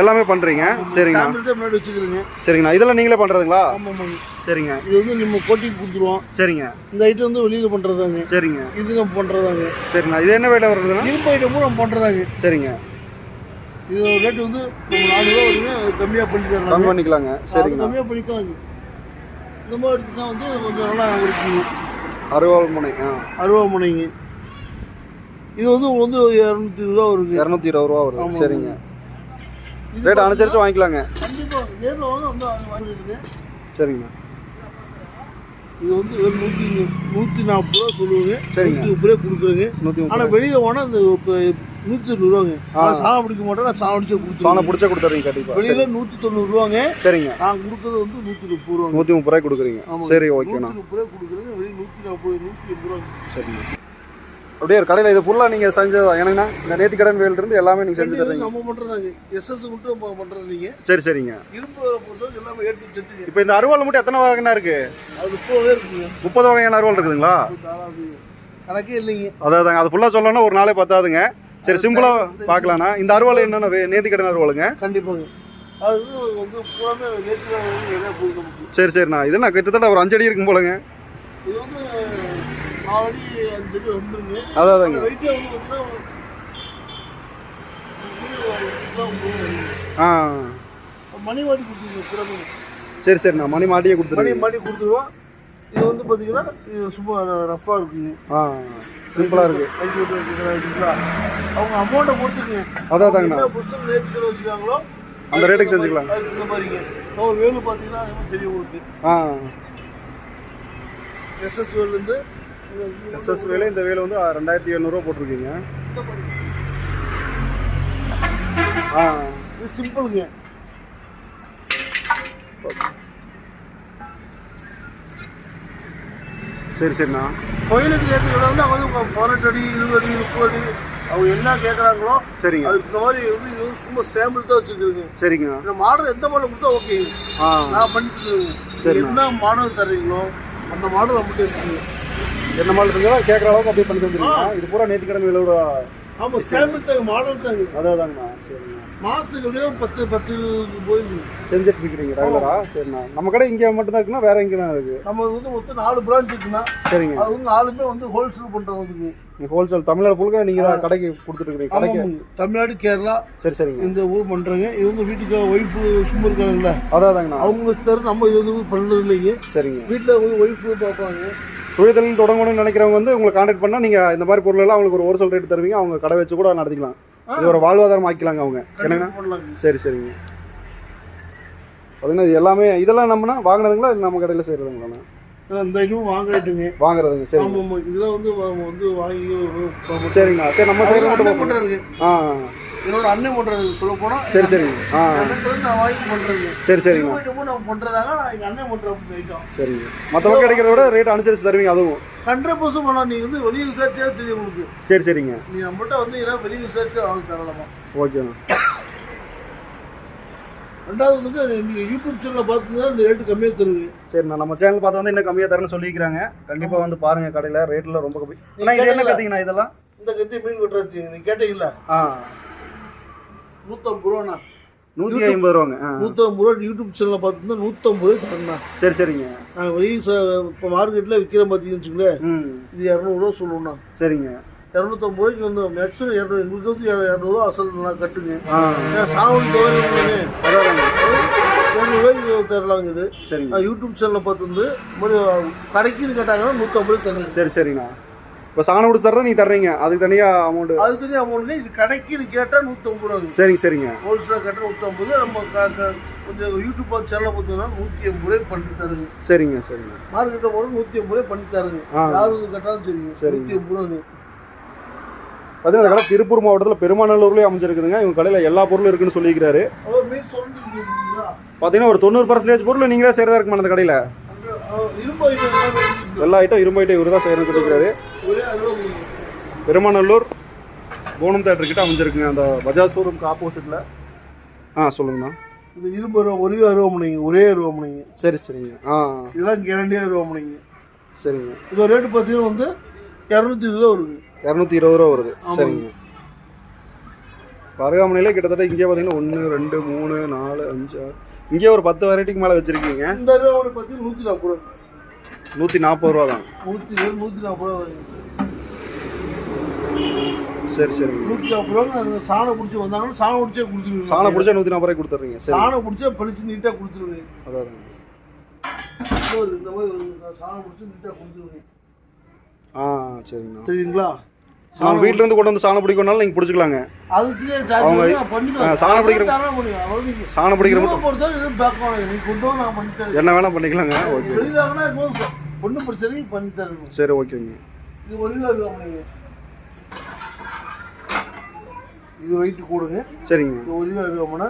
எல்லாமே பண்ணுறீங்க சரிங்கண்ணா. முன்னாடி வச்சுக்கிறோங்க. சரிங்கண்ணா. இதெல்லாம் நீங்களே பண்ணுறதுங்களா ஆமாம் சரிங்க. இது வந்து நம்ம கோட்டிங் கொடுத்துருவோம். சரிங்க. இந்த ஐட்டம் வந்து வெளியில் பண்ணுறதாங்க சரிங்க. இது நம்ம பண்ணுறதாங்க சரிங்கண்ணா. இது என்ன வேலை வருதுண்ணா? இரும்பு ஐட்டம் கூட நம்ம பண்ணுறதாங்க சரிங்க. இது ரேட் வந்து நம்ம நானூறுரூவா வருங்க. அது கம்மியாக பண்ணி தரலாம் கம்மி பண்ணிக்கலாங்க. அது சரிங்கண்ணா. கம்மியாக பண்ணிக்கலாங்க. இந்த மாதிரி எடுத்துட்டா வந்து கொஞ்சம் நல்லா இருக்குங்க. அறுபது முனை ஆ. அருவாமனைங்க இது வந்து வந்து இரநூத்தி ரூபா வருங்க. இரநூத்தி இருபது ரூபா வருது. ஆமாம். சரிங்க. ரேட் அனுசரித்து வாங்கிக்கலாங்க. கண்டிப்பாக நேரில் வாங்க வந்து வாங்கிடுங்க. சரிங்கண்ணா இது வந்து ஒரு நூற்றி நூற்றி நாற்பது ரூபா சொல்லுவாங்க. சரிங்க. நூற்றி முப்பது ரூபா கொடுக்குறேங்க. நூற்றி ஆனால் வெளியில் போனால் இந்த இப்போ நூற்றி தொண்ணூறுவாங்க நான் சாணம் பிடிக்க மாட்டேன் நான் சாணம் அடிச்சு சாணம் கொடுத்துருவேன் பிடிச்சா கொடுத்துறீங்க கண்டிப்பாக வெளியில் நூற்றி தொண்ணூறுவாங்க சரிங்க. நான் கொடுக்குறது வந்து நூற்றி முப்பது ரூபாங்க. நூற்றி முப்பது ரூபாய் கொடுக்குறீங்க. சரி ஓகேண்ணா. நூற்றி முப்பது ரூபா கொடுக்குறேங்க. வெளியே நூற்றி நாற்பது நூற்றி எண்பது ரூபாங்க. சரிங்க. அப்படியே கடையில் இது ஃபுல்லாக நீங்கள் செஞ்சதா? ஏன்னா இந்த நேத்தி கடன் வேலிருந்து எல்லாமே நீங்கள் செஞ்சு இது தர்றீங்க. நம்ம பண்ணுறதாங்க எஸ்எஸ் மட்டும் பண்ணுறது நீங்கள் சரி சரிங்க. இரும்பு பொறுத்தவரைக்கும் எல்லாமே ஏற்று செட்டுங்க இப்போ இந்த அருவாள் மட்டும் எத்தனை வகைனா இருக்கு? அது முப்பது இருக்குங்க. முப்பது வகையான அருவாள் இருக்குதுங்களா? கணக்கே இல்லைங்க. அதாவதுங்க அது ஃபுல்லாக சொல்லணும்னா ஒரு நாளே பத்தாதுங்க. சரி சிம்பிளாக பார்க்கலாண்ணா இந்த அருவாள் என்னென்ன நேத்தி கடன் அருவாளுங்க கண்டிப்பாங்க. அது வந்து பூராமே போகுது நமக்கு? சரி சரிண்ணா. இது நான் கிட்டத்தட்ட ஒரு அஞ்சு அடி இருக்கும் போலங்க. இது வந்து நாலு அடி அஞ்சு அடி வந்துருங்க அதாவதுங்க ஆ. மணி மாடி கொடுத்துருங்க பூராமே சரி சரிண்ணா மணி மாட்டியே மணி கொடுத்துருங்க மாடி கொடுத்துருவோம். இது வந்து பார்த்தீங்கன்னா இது சும்மா ரஃப்பாக இருக்குங்க. ஆ சிம்பிளாக இருக்கு. கைக்கு விட்டு வைக்கிறீங்களா அவங்க அமௌண்ட்டை கொடுத்துருங்க. அதான் தாங்கண்ணா என்ன புதுசாக ரேட்டு வச்சுக்காங்களோ அந்த ரேட்டுக்கு செஞ்சுக்கலாம். இந்த மாதிரிங்க ஒரு வேலு பார்த்தீங்கன்னா தெரியும் உங்களுக்கு ஆ. எஸ்எஸ் எஸ்எஸ் வேலை இந்த வேலை வந்து ரெண்டாயிரத்தி எழுநூறுவா போட்டிருக்கீங்க. ஆ. இது சிம்பிளுங்க. சரி சரிண்ணா. கோயிலுக்கு ஏற்ற விட வந்து அவங்க வந்து பதினெட்டு அடி இருபது அடி முப்பது அடி அவங்க என்ன கேட்குறாங்களோ சரிங்க. அதுக்கு இந்த மாதிரி வந்து இது சும்மா சாம்பிள் தான் வச்சுருக்குங்க சரிங்க இந்த மாடல் எந்த மாடல் கொடுத்தா ஓகே ஆ. நான் பண்ணி தருவேங்க சரிண்ணா. என்ன மாடல் தர்றீங்களோ அந்த மாடல் நம்மகிட்ட இருக்குங்க என்ன மாதிரி இருந்தாலும் கேட்குற அளவுக்கு அப்படியே பண்ணி தந்துருக்கீங்க. இது பூரா நேற்று கிழமை விளையோட ஆமாம் சாம்பிள் தாங்க மாடல் தாங்க அதாதாங்கண்ணா சரிண்ணா மாதத்துக்கு எப்படியோ பத்து பத்து போயிருங்க செஞ்சுட்டு இருக்கிறீங்க ரெகுலரா சரிண்ணா நம்ம கடை இங்கே மட்டும் தான் இருக்குன்னா வேற எங்கே தான் இருக்கு? நம்ம வந்து மொத்தம் நாலு பிரான்ச் இருக்குன்னா சரிங்க. அது வந்து நாலுமே வந்து ஹோல்சேல் பண்ணுறவங்க நீங்கள் ஹோல்சேல் தமிழ்நாடு ஃபுல்லாக நீங்கள் தான் கடைக்கு கொடுத்துட்டு இருக்கிறீங்க கடைக்கு தமிழ்நாடு கேரளா சரி சரிங்க. இந்த ஊர் பண்ணுறாங்க இது வந்து வீட்டுக்கு ஒய்ஃபு சும்மா இருக்காங்கல்ல. அதாதாங்கண்ணா அவங்க தவிர நம்ம இது வந்து பண்ணுறது இல்லைங்க. சரிங்க. வீட்டில் வந்து ஒய்ஃபு பார்ப்பாங்க. சுயதொழில் தொடங்கணும்னு நினைக்கிறவங்க வந்து உங்களை காண்டாக்ட் பண்ணால் நீங்கள் இந்த மாதிரி பொருள் எல்லாம் அவங்களுக்கு ஒரு ஹோல்சேல் ரேட் தருவீங்க. அவங்க கடை வச்சு கூட நடத்திக்கலாம். இது ஒரு வாழ்வாதாரம் ஆக்கிக்கலாங்க அவங்க. என்னங்க? பண்ணலாங்க சரி சரிங்க. பார்த்தீங்கன்னா இது எல்லாமே இதெல்லாம் நம்மனா வாங்கினதுங்களா? இல்லை நம்ம கடையில் செய்கிறதுங்களாண்ணா இந்த இதுவும் வாங்கிட்டுங்க. வாங்குறதுங்க ஆமாம் ஆமாம் இதெல்லாம் வந்து வந்து வாங்கி சரிங்கண்ணா. சரி நம்ம சைடில் மட்டும் ஆ. என்னோட அண்ணன் பண்ணுறாரு சொல்ல போனால் சரி. சரிங்க ஆ. நான் வாங்கி பண்ணுறேங்க சரி சரிங்க. வீட்டுக்கும் நம்ம பண்ணுறதாங்க நான் எங்கள் அண்ணன் பண்ணுற ஐட்டம் சரிங்க. மற்றவங்க கிடைக்கிறத விட ரேட் அனுசரித்து தருவீங்க அதுவும். ஹண்ட்ரட் பர்சன்ட் பண்ணலாம் நீங்கள் வந்து வெளியே விசாரிச்சா தெரியும் உங்களுக்கு. சரி சரிங்க. நீ நம்மகிட்ட வந்து ஏன்னா வெளியே விசாரிச்சா வாங்க தரலாமா? ஓகேண்ணா ரெண்டாவது வந்து நீங்கள் யூடியூப் சேனலில் பார்த்தீங்கன்னா இந்த ரேட்டு கம்மியாக தருது. சரிண்ணா நம்ம சேனல் பார்த்து வந்து இன்னும் கம்மியாக தரேன்னு சொல்லிக்கிறாங்க. கண்டிப்பாக வந்து பாருங்கள் கடையில் ரேட்டில் ரொம்ப கம்மி. அண்ணா இது என்ன கத்திங்கண்ணா இதெல்லாம்? இந்த கத்தி மீன் வெட்டுறது நீ கேட்டீங்களா? ஆ. நூற்றம்பது ரூபாண்ணா. நூற்றி ஐம்பது ரூபாங்க. நூற்றம்பது ரூபா யூடியூப் சேனலில் பார்த்தீங்கன்னா நூற்றம்பது ரூபாய் தரேண்ணா. சரி சரிங்க. நாங்கள் வெளியே இப்போ மார்க்கெட்டில் விற்கிற பார்த்தீங்கன்னு வச்சுங்களேன் இது இரநூறுவா சொல்லுவோண்ணா. சரிங்க. இரநூத்தம்பது ரூபாய்க்கு வந்து மேக்ஸிமம் இரநூறு எங்களுக்கு வந்து இர- இரநூறுவா அசல் நான் கட்டுங்க. ஏன்னா சாவல் அதாதாங்க இரநூறுவாய்க்கு தரலாங்க இது. யூடியூப் சேனலில் பார்த்து வந்து கடைக்குன்னு கேட்டாங்கன்னா நூற்றம்பது ரூபாய் தரேன். சரி சரிண்ணா இப்போ சாணம் கொடுத்து தரதான் நீங்கள் தர்றீங்க. அதுக்கு தனியாக அமௌண்ட்டு அதுக்கு தனி அமௌண்ட்டுங்க இது கடைக்குன்னு கேட்டால் நூற்றம்பது ரூபாங்க சரிங்க சரிங்க. ஹோல்சேலாக கட்டுற நூற்றம்பது நம்ம கொஞ்சம் யூடியூப் சேனலை பார்த்தீங்கன்னா நூற்றி ஐம்பது ரூபாய் பண்ணி தருங்க. சரிங்க சரிங்க. மார்க்கெட்டை போட நூற்றி ஐம்பது ரூபாய் பண்ணி தருங்க. யார் வந்து கேட்டாலும் சரிங்க. நூற்றி ஐம்பது ரூபாங்க பார்த்தீங்கன்னா கடை திருப்பூர் மாவட்டத்தில் பெருமாநல்லூர்லேயே அமைஞ்சிருக்குதுங்க. இவங்க கடையில் எல்லா பொருளும் இருக்குன்னு சொல்லிட்டு பார்த்தீங்கன்னா ஒரு தொண்ணூறு பர்சன்டேஜ் பொருள் நீங்களே செய்கிறதா இருக்குமா அந்த கடையில்? எல்லா ஐட்டம் இரும்பு ஐட்டம் இவர் தான் செய்யணும்னு உங்களுக்கு. பெருமாநல்லூர் போனம் தேட்டர் கிட்ட அமைஞ்சிருக்குங்க. அந்த பஜாஜ் ஷோரூம்க்கு ஆப்போசிட்டில் ஆ சொல்லுங்கண்ணா. இந்த இரும்பு அருவா ஒரே அருவாமனைங்க ஒரே அருவாமனைங்க. சரி சரிங்க. ஆ. இதெல்லாம் கேரண்டியாக அருவாமனைங்க. சரிங்க. இதோட ரேட்டு பார்த்தீங்கன்னா வந்து இரநூத்தி இருபது ரூபா வருங்க. இரநூத்தி இருபது ரூபா வருது. சரிங்க. இப்போ அருகாமனையில் கிட்டத்தட்ட இங்கே பார்த்தீங்கன்னா ஒன்று ரெண்டு மூணு நாலு அஞ்சு ஆறு. இங்கே ஒரு பத்து வெரைட்டிக்கு மேலே வச்சுருக்கீங்க. இந்த அருவாமனை பார்த்தீங்கன்னா நூற்றி நாற்பது ரூபா நூற்றி நாற்பது ரூபா தான். நூற்றி நூற்றி நாற்பது ரூபா சரி சரிங்க நூற்றி நாற்பது ரூபா சாணம் பிடிச்சி வந்தாங்கன்னா சாணம் பிடிச்சே கொடுத்துருவீங்க சாணம் பிடிச்சா நூற்றி நாற்பது ரூபாய்க்கு கொடுத்துட்றீங்க. சரி. சாணம் பிடிச்சா பளிச்சு நீட்டாக கொடுத்துருவேன் அதான் இந்த மாதிரி சாணம் பிடிச்சி நீட்டாக கொடுத்துருவேன் ஆ சரிங்கண்ணா. தெரியுங்களா நான் வீட்ல இருந்து கொண்டு வந்து சாணம் பிடிக்கணும்னாலும் நீங்கள் பிடிச்சிக்கலாங்க. அதுக்கு அவங்க, சாணம் பிடிக்கிற- சாணம் பிடிக்கிற மட்டும் என்ன வேணால் பண்ணிக்கலாங்க. ஓகே. பொண்ணு பிரச்சனை பண்ணி தரணும் சரி ஓகேங்க. இது ஒரு கிலோ இது வெயிட் கூடுங்க. சரிங்க. இது ஒரு கிலோ இருக்காமனா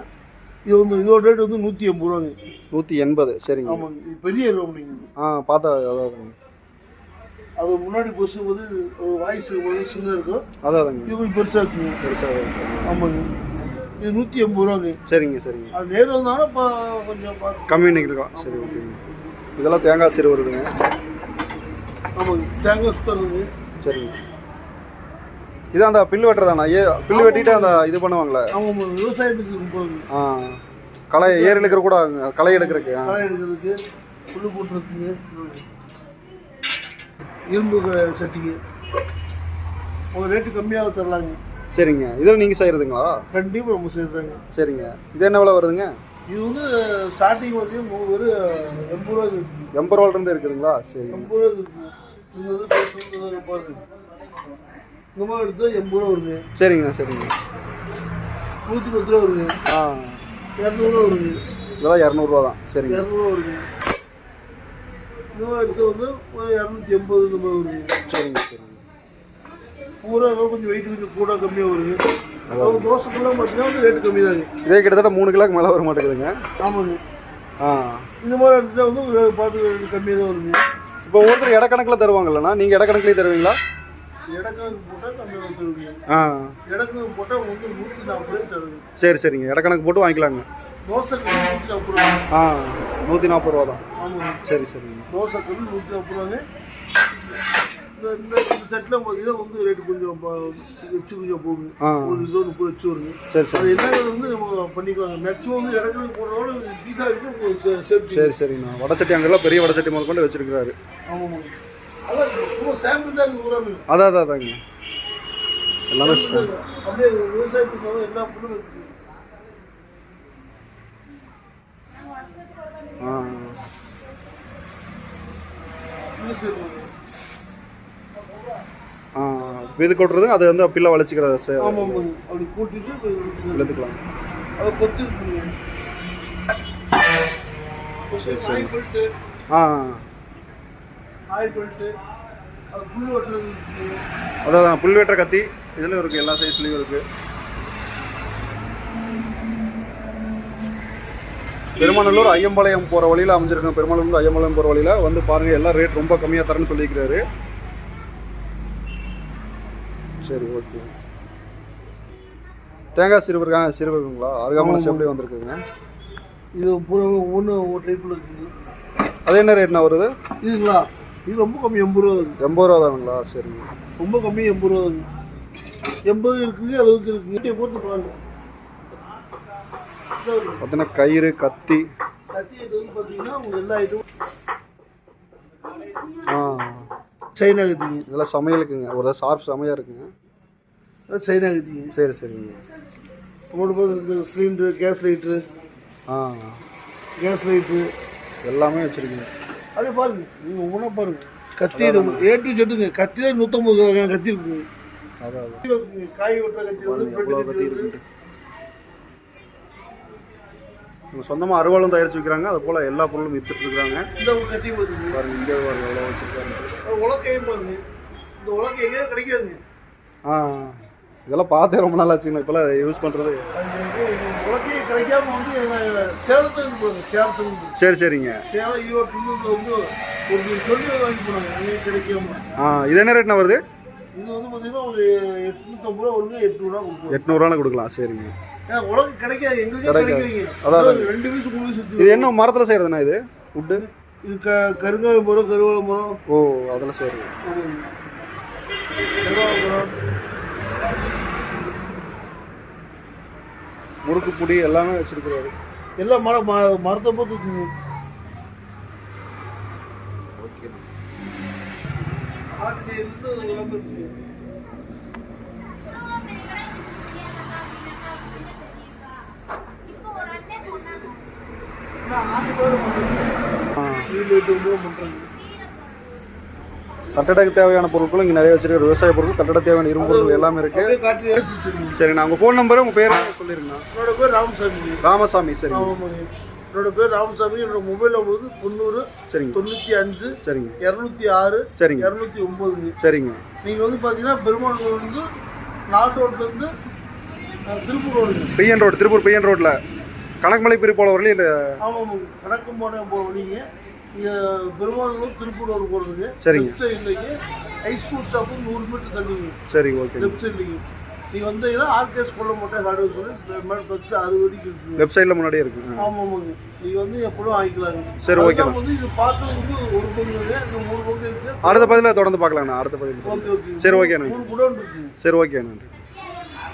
இது வந்து இதோட ரேட் வந்து நூற்றி எண்பது ரூபாங்க. நூற்றி எண்பது சரிங்க. ஆமாங்க. இது பெரிய இருக்காமணிங்க ஆ பார்த்தா அதாவதுங்க அது முன்னாடி பஸ்ஸு போது வாய்ஸ் போது சின்ன இருக்கும் அதாவதுங்க இது பெருசாக இருக்குங்க. பெருசாக ஆமாங்க. இது நூற்றி எண்பது ரூபாங்க சரிங்க சரிங்க. அது நேரில் வந்தாலும் இப்போ கொஞ்சம் கம்மி பண்ணிக்கலாம் சரி ஓகேங்க. இதெல்லாம் தேங்காய் சிறு வருதுங்க. ஆமாங்க. தேங்காய் சுத்தருங்க சரிங்க. இது அந்த பில்லு வெட்டுறதாண்ணா ஏ பில்லு வெட்டிட்டு அந்த இது பண்ணுவாங்களே? ஆமாம் விவசாயத்துக்கு போகுங்க ஆ. களை ஏர் இழுக்கிற கூட. களை எடுக்கிறதுக்கு களை எடுக்கிறதுக்கு புல்லு போட்டுறதுக்கு. இரும்பு சட்டிக்கு உங்கள் ரேட்டு கம்மியாக தரலாங்க சரிங்க. இதில் நீங்கள் செய்கிறதுங்களா கண்டிப்பாக நம்ம செய்கிறாங்க சரிங்க. இது என்ன விலை வருதுங்க? இது வந்து ஸ்டார்டிங் வந்து ஒரு எண்பது ரூபா எண்பது ரூபாலேருந்து இருக்குதுங்களா? சரிங்க. எண்பது ரூபா இருக்குங்க சின்னது பெருசு பாருங்க இந்த மாதிரி எடுத்தால் எண்பது ரூபா வருங்க சரிங்கண்ணா சரிங்க. நூற்றி பத்து ரூபா வருங்க ஆ. இரநூறுவா வருங்க இதெல்லாம் இரநூறுவா தான். சரிங்க. இரநூறுவா வருங்க வந்து ஒரு இரநூத்தி எண்பது இந்த மாதிரி வருங்க சரிங்க சரிங்க பூரா கொஞ்சம் வெயிட் கொஞ்சம் கூட கம்மியாக வருங்க அது தோசைக்குள்ள பார்த்தீங்கன்னா வந்து ரேட்டு கம்மி தாங்க இதே கிட்டத்தட்ட மூணு கிலோக்கு மேலே வர மாட்டேங்குதுங்க ஆமாங்க ஆ இந்த மாதிரி எடுத்துட்டா வந்து ஒரு பார்த்து கம்மியாக தான் வருங்க இப்போ ஒருத்தர் இடக்கணக்கில் தருவாங்கல்லண்ணா நீங்கள் இடக்கணக்கிலே தருவீங்களா சரி சரிங்க இடக்கணக்கு போட்டு வாங்கிக்கலாங்க தோசைக்கு நூற்றி நாற்பது ரூபா. ஆ நூற்றி நாற்பது ரூபா தான். ஆமாங்க சரி சரிங்க தோசைக்கு வந்து நூற்றி நாற்பது ரூபாங்க. இந்த இந்த செட்டில் பார்த்தீங்கன்னா வந்து ரேட்டு கொஞ்சம் வச்சு கொஞ்சம் ஆ. ஒரு கிலோ முப்பது வச்சு வருங்க சரி சரி. அது என்ன வந்து நம்ம பண்ணிக்கலாங்க மேக்ஸிமம் வந்து இடக்கணக்கு போடுறதோட பீஸா இருக்கும் சேஃப்டி சரி சரிண்ணா. வடச்சட்டி அங்கெல்லாம் பெரிய வடச்சட்டி முதல் கொண்டு வச்சிருக்கிறாரு. ஆமாம் அதான் சும்மா சாம்பிள் தான் அதான் அதாங்க. எல்லாமே அப்படியே விவசாயத்துக்கு எல்லா பொருளும் இருக்குது இது கொட்டுறது அது வந்து பிள்ளை வளைச்சிக்கிறத அப்படி கூட்டிட்டு. இழுத்துக்கலாம் அது கொத்து ஆயில் பெல்ட்டு. ஆ. Oil belt. அதான் புல் வெட்டுற கத்தி. இதில் இருக்குது எல்லா சைஸ்லேயும் இருக்குது பெருமாநல்லூர் ஐயம்பாளையம் போகிற வழியில் அமைஞ்சிருக்கோம் பெருமாநல்லூர் ஐயம்பாளையம் போகிற வழியில் வந்து பாருங்கள் எல்லாம் ரேட் ரொம்ப கம்மியாக தரேன்னு சொல்லியிருக்கிறாரு. சரி ஓகே தேங்காய் சிறுவர் இருக்காங்க சிறுவர் இருக்குங்களா? அருகாமலை செப்படி வந்திருக்குதுங்க. இது ஒன்று ஒரு டைப்பில் இருக்குது. அது என்ன ரேட்னா வருது? இதுங்களா? இது ரொம்ப கம்மி எண்பது ரூபா எண்பது ரூபா தானுங்களா? சரிங்க. ரொம்ப கம்மி எண்பது ரூபா எண்பது அறுபது இருக்குங்க இங்கே போட்டு பாருங்க. இதோ வருது. பார்த்தீங்கன்னா கயிறு கத்தி. ஆ. சைனா கத்திங்க. இதெல்லாம் சமையலுக்குங்க ஒரு ஷார்ப் செமையாக இருக்குங்க. சைனா கத்திங்க. சரி சரிங்க. சிலிண்டரு கேஸ் லைட்ரு ஆ. கேஸ் லைட்ரு எல்லாமே வச்சுருக்கீங்க. அப்படியே பாருங்க. நீங்கள் ஒவ்வொன்றா பாருங்க. கத்தி ஏ டு ஜெட்டுங்க கத்திலே நூற்றம்பது வகையான கத்தி இருக்குங்க அதான். காய் வெட்டுற கத்தி கத்தி இவங்க சொந்தமாக அருவாளும் தயாரிச்சு வைக்கிறாங்க. அது போல் எல்லா பொருளும் வித்துட்டு இருக்காங்க. இந்த கத்தி பாருங்க இங்கே பாருங்க எவ்வளோ வச்சுருக்காங்க. உலக்கையும் பாருங்க. இந்த உலக்கை எங்கேயும் கிடைக்காதுங்க. ஆ இதெல்லாம் பார்த்தே ரொம்ப நாள் ஆச்சுங்க. இப்போலாம் யூஸ் பண்ணுறது உலக்கையே கிடைக்காம வந்து சேலத்துக்கு போகுங்க சேலத்துக்கு சரி சரிங்க. சேலம் ஈரோடு திருநெல்வேலி வந்து ஒரு சொல்லி வாங்கி போனாங்க கிடைக்காம. ஆ இது என்ன ரேட்னா வருது? இது வந்து பார்த்தீங்கன்னா ஒரு எட்நூற்றம்பது ரூபா வருங்க. எட்நூறுவா கொடுப்போம் எட்நூறுவான்னு கொடுக்கலாம். சரிங்க. உலகம் கிடைக்காது. எங்களுக்கே. கிடைக்கிறீங்க. அதான் ரெண்டு பீஸ் மூணு இது என்ன மரத்தில் செய்கிறதுண்ணா இது? உட்டு இது க கருங்காய மரம் கருவாழை மரம் ஓ அதெல்லாம் மரம் முறுக்கு பொடி எல்லாமே வச்சிருக்கிறாரு. எல்லாம் மர ம- மரத்தை போட்டு இருக்குங்க கட்டடத்துக்கு தேவையான பொருட்களும் இங்கே நிறைய வச்சிருக்காரு. விவசாய பொருட்கள் கட்டட தேவையான இரும்பு பொருட்கள் எல்லாமே இருக்கு. சரிங்கண்ணா உங்கள் ஃபோன் நம்பரு உங்கள் பேர் சொல்லிருங்கண்ணா என்னோட பேர் ராமசாமி. ராமசாமி ஆமாங்க என்னோட பேர் ராமசாமி. என்னோட மொபைல் நம்பர் வந்து தொண்ணூறு சரிங்க. தொண்ணூற்றி அஞ்சு சரிங்க. இரநூத்தி ஆறு சரிங்க. இரநூத்தி ஒம்பதுங்க சரிங்க. நீங்கள் வந்து பார்த்தீங்கன்னா பெருமாள் வந்து நாட்டு ரோட்லேருந்து திருப்பூர் ரோடுங்க பிஎன் ரோடு திருப்பூர் பிஎன் ரோட்டில் கணக்குமலை பிரி போல வரலையும் இந்த ஆமாம் கணக்கு போன போகிற வழிங்க இங்கே பெருமாள் திருப்பூர் ரோடு போகிறதுங்க சரிங்க. சைட்லேங்க ஹைஸ்கூல் ஸ்டாப்பு நூறு மீட்டர் தள்ளிங்க. சரி ஓகே லெஃப்ட் சைட்லேங்க நீங்கள் வந்தீங்கன்னா ஆர்கேஎஸ் கொல்ல மாட்டேன் ஹார்ட்வேர் சொல்லி பஸ் அறுபது வரைக்கும் இருக்குங்க. லெஃப்ட் சைடில் முன்னாடியே இருக்கு. ஆ. ஆமாம் ஆமாங்க. நீங்கள் வந்து எப்படியும் வாங்கிக்கலாங்க. சரி, ஓகே. வந்து இது வந்து ஒரு பங்குங்க. இன்னும் மூணு பங்கு இருக்குது அடுத்த பதிலில் தொடர்ந்து பார்க்கலாங்கண்ணா. அடுத்த பதில். ஓகே ஓகே சரி, ஓகேண்ணா. மூணு கூட இருக்குங்க. சரி ஓகே நன்றி.